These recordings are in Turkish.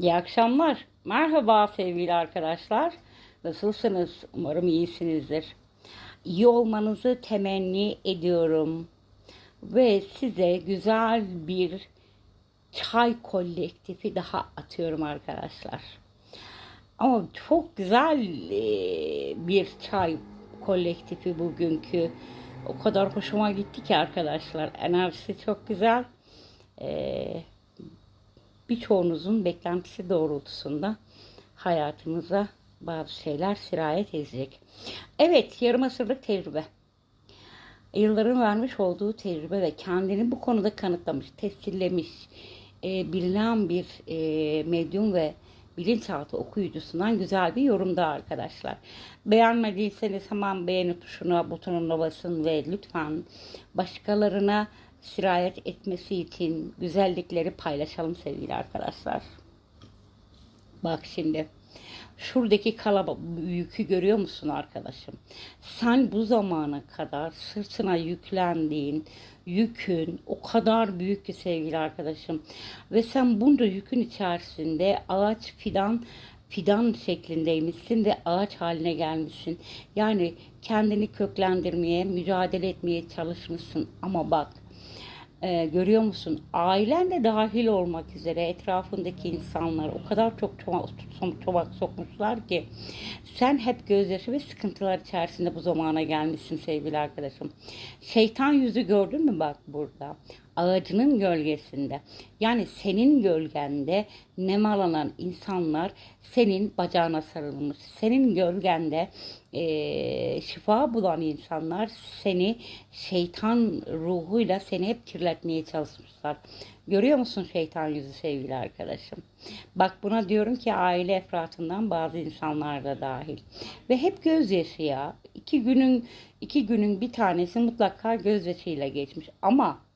İyi akşamlar. Merhaba sevgili arkadaşlar. Nasılsınız? Umarım iyisinizdir. İyi olmanızı temenni ediyorum. Ve size güzel bir çay kolektifi daha atıyorum arkadaşlar. Ama çok güzel e, bir çay kolektifi bugünkü. O kadar hoşuma gitti ki arkadaşlar. Enerjisi çok güzel. Eee birçoğunuzun beklentisi doğrultusunda hayatımıza bazı şeyler sirayet edecek. Evet, yarım asırlık tecrübe. Yılların vermiş olduğu tecrübe ve kendini bu konuda kanıtlamış, tescillemiş, e, bilinen bir e, medyum ve bilinçaltı okuyucusundan güzel bir yorumda arkadaşlar. Beğenmediyseniz hemen beğeni tuşuna, butonuna basın ve lütfen başkalarına sirayet etmesi için güzellikleri paylaşalım sevgili arkadaşlar. Bak şimdi. Şuradaki kalabalık yükü görüyor musun arkadaşım? Sen bu zamana kadar sırtına yüklendiğin yükün o kadar büyük ki sevgili arkadaşım. Ve sen bunca yükün içerisinde ağaç fidan fidan şeklindeymişsin ve ağaç haline gelmişsin. Yani kendini köklendirmeye, mücadele etmeye çalışmışsın. Ama bak e, görüyor musun? Ailen de dahil olmak üzere etrafındaki insanlar o kadar çok çomak, çomak sokmuşlar ki sen hep gözyaşı ve sıkıntılar içerisinde bu zamana gelmişsin sevgili arkadaşım. Şeytan yüzü gördün mü bak burada? Ağacının gölgesinde. Yani senin gölgende nemalanan insanlar senin bacağına sarılmış. Senin gölgende e, şifa bulan insanlar seni şeytan ruhuyla seni hep kirletmeye çalışmışlar. Görüyor musun şeytan yüzü sevgili arkadaşım? Bak buna diyorum ki aile efratından bazı insanlar da dahil. Ve hep gözyaşı ya. İki günün, iki günün bir tanesi mutlaka gözyaşıyla geçmiş. Ama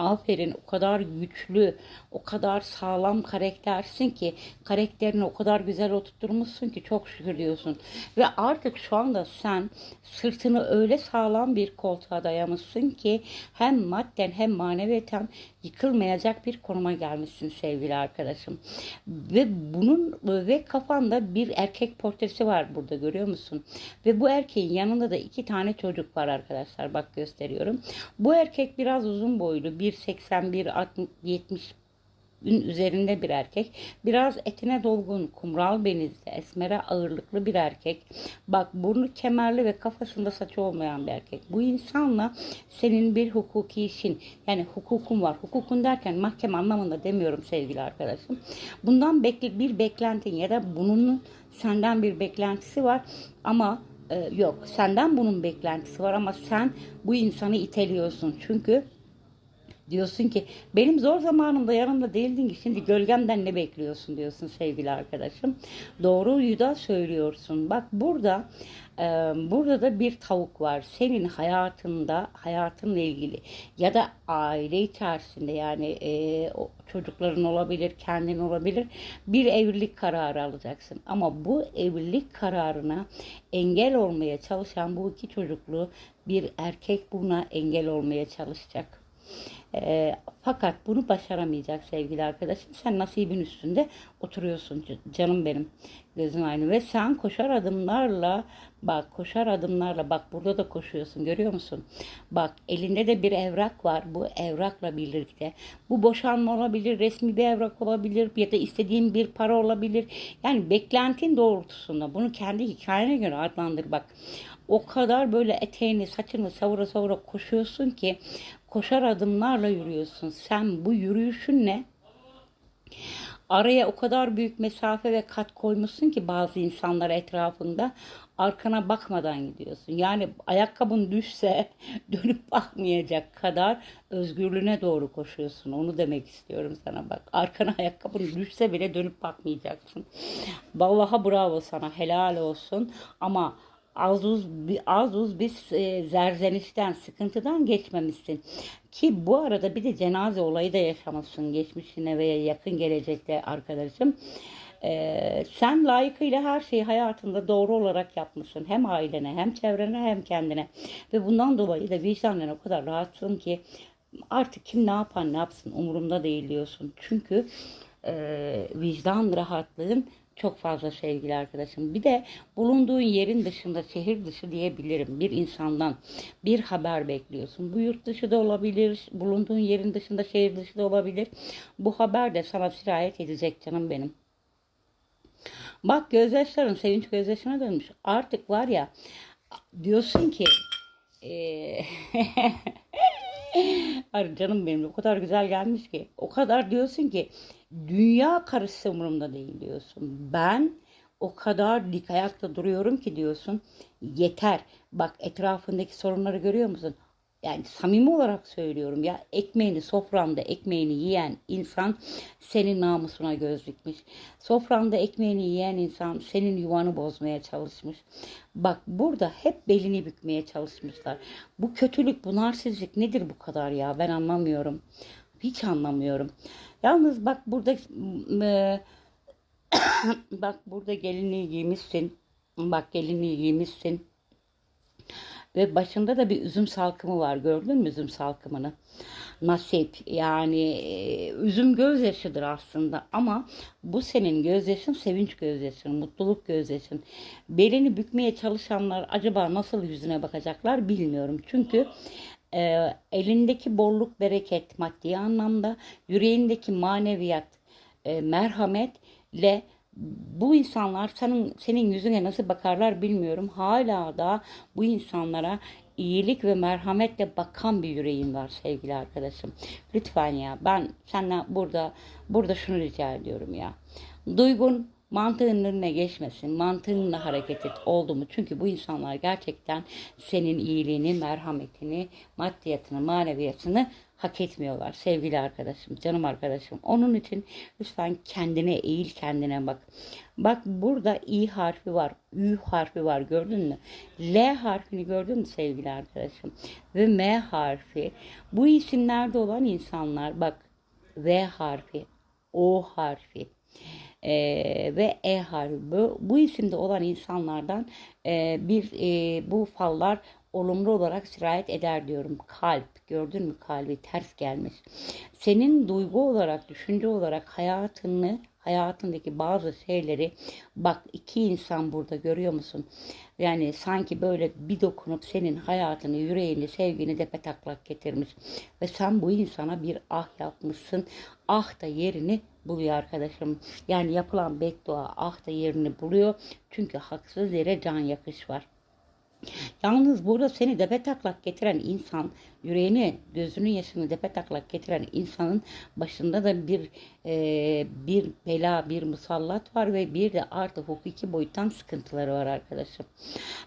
Aferin o kadar güçlü, o kadar sağlam karaktersin ki karakterini o kadar güzel oturtmuşsun ki çok şükür diyorsun. Ve artık şu anda sen sırtını öyle sağlam bir koltuğa dayamışsın ki hem madden hem maneviyeten yıkılmayacak bir konuma gelmişsin sevgili arkadaşım. Ve bunun ve kafanda bir erkek portresi var burada görüyor musun? Ve bu erkeğin yanında da iki tane çocuk var arkadaşlar bak gösteriyorum. Bu erkek biraz uzun boylu 1.81 70 üzerinde bir erkek. Biraz etine dolgun, kumral benizli, esmere ağırlıklı bir erkek. Bak burnu kemerli ve kafasında saçı olmayan bir erkek. Bu insanla senin bir hukuki işin yani hukukun var. Hukukun derken mahkeme anlamında demiyorum sevgili arkadaşım. Bundan bekle, bir beklentin ya da bunun senden bir beklentisi var ama e, yok senden bunun beklentisi var ama sen bu insanı iteliyorsun. Çünkü Diyorsun ki benim zor zamanımda yanımda değildin ki şimdi gölgemden ne bekliyorsun diyorsun sevgili arkadaşım. Doğruyu da söylüyorsun. Bak burada e, burada da bir tavuk var. Senin hayatında hayatınla ilgili ya da aile içerisinde yani e, o çocukların olabilir, kendin olabilir bir evlilik kararı alacaksın. Ama bu evlilik kararına engel olmaya çalışan bu iki çocuklu bir erkek buna engel olmaya çalışacak. E, fakat bunu başaramayacak sevgili arkadaşım. Sen nasibin üstünde oturuyorsun canım benim. Gözün aynı ve sen koşar adımlarla bak koşar adımlarla bak burada da koşuyorsun görüyor musun? Bak elinde de bir evrak var. Bu evrakla birlikte bu boşanma olabilir, resmi bir evrak olabilir ya da istediğin bir para olabilir. Yani beklentin doğrultusunda bunu kendi hikayene göre adlandır bak. O kadar böyle eteğini, saçını savura savura koşuyorsun ki koşar adımlarla yürüyorsun. Sen bu yürüyüşünle araya o kadar büyük mesafe ve kat koymuşsun ki bazı insanlar etrafında arkana bakmadan gidiyorsun. Yani ayakkabın düşse dönüp bakmayacak kadar özgürlüğüne doğru koşuyorsun. Onu demek istiyorum sana bak. Arkana ayakkabın düşse bile dönüp bakmayacaksın. Vallahi bravo sana helal olsun ama az uz, az uz bir e, zerzenişten, sıkıntıdan geçmemişsin. Ki bu arada bir de cenaze olayı da yaşamışsın geçmişine veya yakın gelecekte arkadaşım. Ee, sen layıkıyla her şeyi hayatında doğru olarak yapmışsın. Hem ailene hem çevrene hem kendine. Ve bundan dolayı da vicdanen o kadar rahatsın ki artık kim ne yapan ne yapsın umurumda değil diyorsun. Çünkü e, vicdan rahatlığın çok fazla sevgili arkadaşım. Bir de bulunduğun yerin dışında, şehir dışı diyebilirim. Bir insandan bir haber bekliyorsun. Bu yurt dışı da olabilir, bulunduğun yerin dışında, şehir dışı da olabilir. Bu haber de sana sirayet edecek canım benim. Bak gözyaşların sevinç gözyaşına dönmüş. Artık var ya diyorsun ki eee Ay canım benim o kadar güzel gelmiş ki. O kadar diyorsun ki dünya karışsa umurumda değil diyorsun. Ben o kadar dik ayakta duruyorum ki diyorsun. Yeter. Bak etrafındaki sorunları görüyor musun? Yani samimi olarak söylüyorum ya ekmeğini sofranda ekmeğini yiyen insan senin namusuna göz dikmiş. Sofranda ekmeğini yiyen insan senin yuvanı bozmaya çalışmış. Bak burada hep belini bükmeye çalışmışlar. Bu kötülük, bu narsizlik nedir bu kadar ya ben anlamıyorum. Hiç anlamıyorum. Yalnız bak burada e, bak burada gelinliği giymişsin. Bak gelinliği giymişsin. Ve başında da bir üzüm salkımı var. Gördün mü üzüm salkımını? Nasip yani e, üzüm gözyaşıdır aslında ama bu senin gözyaşın sevinç gözyaşın, mutluluk gözyaşın. Belini bükmeye çalışanlar acaba nasıl yüzüne bakacaklar bilmiyorum. Çünkü e, elindeki bolluk bereket maddi anlamda, yüreğindeki maneviyat, e, merhametle bu insanlar senin senin yüzüne nasıl bakarlar bilmiyorum. Hala da bu insanlara iyilik ve merhametle bakan bir yüreğin var sevgili arkadaşım. Lütfen ya ben senden burada burada şunu rica ediyorum ya. Duygun mantığının önüne geçmesin. Mantığınla hareket et. Oldu mu? Çünkü bu insanlar gerçekten senin iyiliğini, merhametini, maddiyatını, maneviyatını hak etmiyorlar sevgili arkadaşım, canım arkadaşım. Onun için lütfen kendine eğil, kendine bak. Bak burada i harfi var, ü harfi var gördün mü? L harfini gördün mü sevgili arkadaşım? Ve M harfi. Bu isimlerde olan insanlar bak V harfi, O harfi e, ve E harfi. Bu, bu isimde olan insanlardan e, bir e, bu fallar olumlu olarak sirayet eder diyorum. Kalp gördün mü kalbi ters gelmiş. Senin duygu olarak, düşünce olarak hayatını hayatındaki bazı şeyleri bak iki insan burada görüyor musun? Yani sanki böyle bir dokunup senin hayatını, yüreğini, sevgini depe taklak getirmiş. Ve sen bu insana bir ah yapmışsın. Ah da yerini buluyor arkadaşım. Yani yapılan beddua ah da yerini buluyor. Çünkü haksız yere can yakış var. Yalnız burada seni depe taklak getiren insan, yüreğini, gözünün yaşını depe taklak getiren insanın başında da bir e, bir bela, bir musallat var ve bir de artı hukuki boyuttan sıkıntıları var arkadaşım.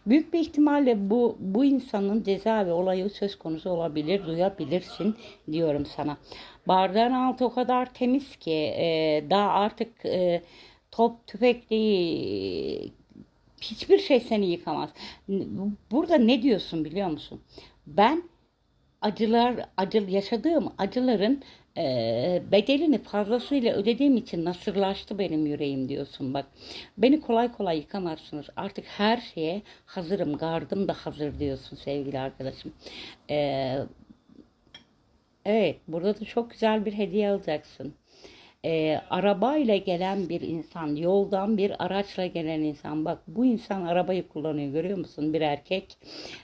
Büyük bir ihtimalle bu bu insanın cezaevi olayı söz konusu olabilir, duyabilirsin diyorum sana. Bardağın altı o kadar temiz ki e, daha artık e, top tüfek değil hiçbir şey seni yıkamaz. Burada ne diyorsun biliyor musun? Ben acılar, acı yaşadığım acıların e, bedelini fazlasıyla ödediğim için nasırlaştı benim yüreğim diyorsun bak. Beni kolay kolay yıkamazsınız. Artık her şeye hazırım, gardım da hazır diyorsun sevgili arkadaşım. E, evet, burada da çok güzel bir hediye alacaksın e, arabayla gelen bir insan, yoldan bir araçla gelen insan. Bak bu insan arabayı kullanıyor görüyor musun? Bir erkek.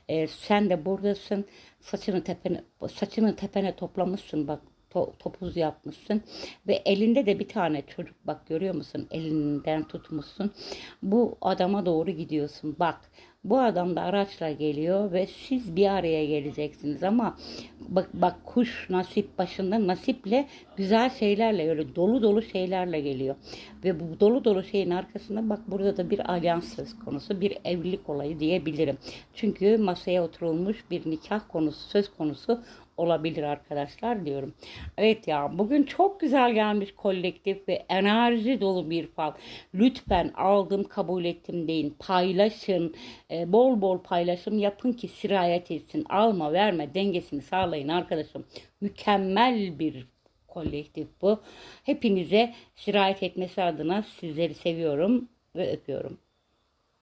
E, sen de buradasın. Saçını tepene, saçını tepene toplamışsın bak to, topuz yapmışsın. Ve elinde de bir tane çocuk bak görüyor musun? Elinden tutmuşsun. Bu adama doğru gidiyorsun. Bak bu adam da araçla geliyor ve siz bir araya geleceksiniz. Ama bak bak kuş nasip başında nasiple güzel şeylerle öyle dolu dolu şeylerle geliyor. Ve bu dolu dolu şeyin arkasında bak burada da bir alyans söz konusu, bir evlilik olayı diyebilirim. Çünkü masaya oturulmuş bir nikah konusu söz konusu olabilir arkadaşlar diyorum. Evet ya bugün çok güzel gelmiş kolektif ve enerji dolu bir fal. Lütfen aldım kabul ettim deyin. Paylaşın. E, bol bol paylaşım yapın ki sirayet etsin. Alma verme dengesini sağlayın arkadaşım. Mükemmel bir kolektif bu. Hepinize sirayet etmesi adına sizleri seviyorum ve öpüyorum.